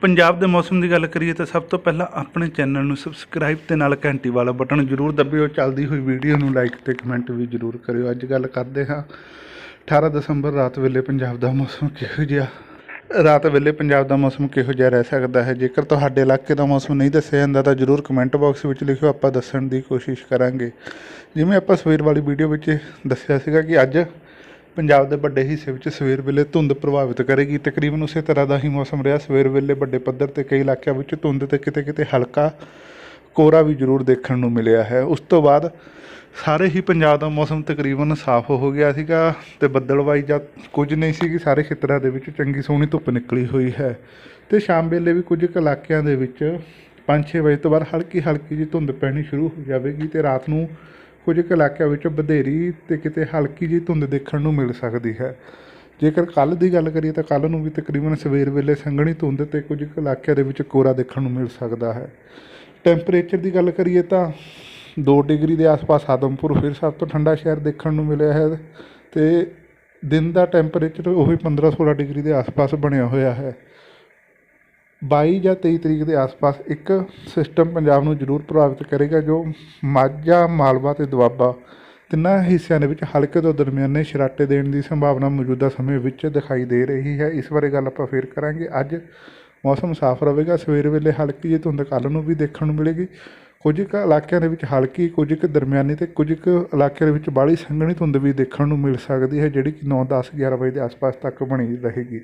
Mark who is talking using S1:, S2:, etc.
S1: ਪੰਜਾਬ ਦੇ ਮੌਸਮ ਦੀ ਗੱਲ ਕਰੀਏ ਤਾਂ ਸਭ ਤੋਂ ਪਹਿਲਾਂ ਆਪਣੇ ਚੈਨਲ ਨੂੰ ਸਬਸਕ੍ਰਾਈਬ ਤੇ ਨਾਲ ਘੰਟੀ ਵਾਲਾ ਬਟਨ ਜ਼ਰੂਰ ਦਬਿਓ। ਚੱਲਦੀ ਹੋਈ ਵੀਡੀਓ ਨੂੰ ਲਾਈਕ ਤੇ ਕਮੈਂਟ ਵੀ ਜ਼ਰੂਰ ਕਰਿਓ। ਅੱਜ ਗੱਲ ਕਰਦੇ ਹਾਂ 18 ਦਸੰਬਰ ਰਾਤ ਵੇਲੇ ਪੰਜਾਬ ਦਾ ਮੌਸਮ ਕਿਹੋ ਜਿਹਾ? ਰਾਤ ਵੇਲੇ ਪੰਜਾਬ ਦਾ ਮੌਸਮ ਕਿਹੋ ਜਿਹਾ ਰਹਿ ਸਕਦਾ ਹੈ? ਜੇਕਰ ਤੁਹਾਡੇ ਇਲਾਕੇ ਦਾ ਮੌਸਮ ਨਹੀਂ ਦੱਸਿਆ ਜਾਂਦਾ ਤਾਂ ਜ਼ਰੂਰ ਕਮੈਂਟ ਬਾਕਸ ਵਿੱਚ ਲਿਖਿਓ। ਆਪਾਂ ਦੱਸਣ ਦੀ ਕੋਸ਼ਿਸ਼ ਕਰਾਂਗੇ। ਜਿਵੇਂ ਆਪਾਂ ਸਵੇਰ ਵਾਲੀ ਵੀਡੀਓ ਵਿੱਚ ਦੱਸਿਆ ਸੀਗਾ ਕਿ ਅੱਜ ਪੰਜਾਬ ਦੇ ਵੱਡੇ ਹਿੱਸੇ ਵਿੱਚ ਸਵੇਰ ਵੇਲੇ ਧੁੰਦ ਪ੍ਰਭਾਵਿਤ ਕਰੇਗੀ। ਤਕਰੀਬਨ ਉਸੇ ਤਰ੍ਹਾਂ ਦਾ ਹੀ ਮੌਸਮ ਰਿਹਾ। ਸਵੇਰ ਵੇਲੇ ਵੱਡੇ ਪੱਧਰ ਤੇ ਕਈ ਇਲਾਕਿਆਂ ਵਿੱਚ ਧੁੰਦ ਤੇ ਕਿਤੇ ਕਿਤੇ ਹਲਕਾ ਕੋਰਾ ਵੀ ਜ਼ਰੂਰ ਦੇਖਣ ਨੂੰ ਮਿਲਿਆ ਹੈ। ਉਸ ਤੋਂ ਬਾਅਦ ਸਾਰੇ ਹੀ ਪੰਜਾਬ ਦਾ ਮੌਸਮ ਤਕਰੀਬਨ ਸਾਫ਼ ਹੋ ਗਿਆ ਸੀਗਾ ਤੇ ਬੱਦਲਵਾਈ ਜਾਂ ਕੁਝ ਨਹੀਂ ਸੀ ਕਿ ਸਾਰੇ ਖੇਤਰਾਂ ਦੇ ਵਿੱਚ ਚੰਗੀ ਸੋਹਣੀ ਧੁੱਪ ਨਿਕਲੀ ਹੋਈ ਹੈ ਤੇ ਸ਼ਾਮ ਵੇਲੇ ਵੀ ਕੁਝ ਕੁ ਇਲਾਕਿਆਂ ਦੇ ਵਿੱਚ 5-6 ਵਜੇ ਤੋਂ ਬਾਅਦ ਹਲਕੀ ਹਲਕੀ ਜਿਹੀ ਧੁੰਦ ਪੈਣੀ ਸ਼ੁਰੂ ਹੋ ਜਾਵੇਗੀ ਤੇ ਰਾਤ ਨੂੰ ਕੁਝ ਕੁ ਇਲਾਕਿਆਂ ਵਿੱਚ ਬਧੇਰੀ ਤੇ ਕਿਤੇ ਹਲਕੀ ਜਿਹੀ ਧੁੰਦ ਦੇਖਣ ਨੂੰ ਮਿਲ ਸਕਦੀ ਹੈ। ਜੇਕਰ ਕੱਲ੍ਹ ਦੀ ਗੱਲ ਕਰੀਏ ਤਾਂ ਕੱਲ੍ਹ ਨੂੰ ਵੀ ਤਕਰੀਬਨ ਸਵੇਰ ਵੇਲੇ ਸੰਘਣੀ ਧੁੰਦ ਤੇ ਕੁਝ ਕੁ ਇਲਾਕਿਆਂ ਦੇ ਵਿੱਚ ਕੋਰਾ ਦੇਖਣ ਨੂੰ ਮਿਲ ਸਕਦਾ ਹੈ। ਟੈਂਪਰੇਚਰ ਦੀ ਗੱਲ ਕਰੀਏ ਤਾਂ 2 ਡਿਗਰੀ ਦੇ ਆਸ-ਪਾਸ ਆਦਮਪੁਰ ਫਿਰ ਸਭ ਤੋਂ ਠੰਡਾ ਸ਼ਹਿਰ ਦੇਖਣ ਨੂੰ ਮਿਲਿਆ ਹੈ ਤੇ ਦਿਨ ਦਾ ਟੈਂਪਰੇਚਰ ਉਹੀ 15-16 ਡਿਗਰੀ ਦੇ ਆਸ-ਪਾਸ ਬਣਿਆ ਹੋਇਆ ਹੈ। 22 ਜਾਂ 23 ਤਰੀਕ ਦੇ ਆਸ-ਪਾਸ ਇੱਕ ਸਿਸਟਮ ਪੰਜਾਬ ਨੂੰ ਜ਼ਰੂਰ ਪ੍ਰਭਾਵਿਤ ਕਰੇਗਾ ਜੋ ਮਾਝਾ, ਮਾਲਵਾ ਤੇ ਦੁਆਬਾ ਤਿੰਨਾਂ ਹਿੱਸਿਆਂ ਦੇ ਵਿੱਚ ਹਲਕੇ ਤੋਂ ਦਰਮਿਆਨੇ ਸ਼ਰਾਟੇ ਦੇਣ ਦੀ ਸੰਭਾਵਨਾ ਮੌਜੂਦਾ ਸਮੇਂ ਵਿੱਚ ਦਿਖਾਈ ਦੇ ਰਹੀ ਹੈ। ਇਸ ਬਾਰੇ ਗੱਲ ਆਪਾਂ ਫੇਰ ਕਰਾਂਗੇ। ਅੱਜ ਮੌਸਮ ਸਾਫ਼ ਰਹੇਗਾ। ਸਵੇਰ ਵੇਲੇ ਹਲਕੀ ਜਿਹੀ ਧੁੰਦ ਕੱਲ੍ਹ ਨੂੰ ਵੀ ਦੇਖਣ ਨੂੰ ਮਿਲੇਗੀ। ਕੁਝ ਕੁ ਇਲਾਕਿਆਂ ਦੇ ਵਿੱਚ ਹਲਕੀ, ਕੁਝ ਕੁ ਦਰਮਿਆਨੀ ਤੇ ਕੁਝ ਕੁ ਇਲਾਕਿਆਂ ਦੇ ਵਿੱਚ ਬਾਹਲੀ ਸੰਘਣੀ ਧੁੰਦ ਵੀ ਦੇਖਣ ਨੂੰ ਮਿਲ ਸਕਦੀ ਹੈ, ਜਿਹੜੀ ਕਿ 9 10 11 ਵਜੇ ਦੇ ਆਸ-ਪਾਸ ਤੱਕ ਬਣੀ ਰਹੇਗੀ।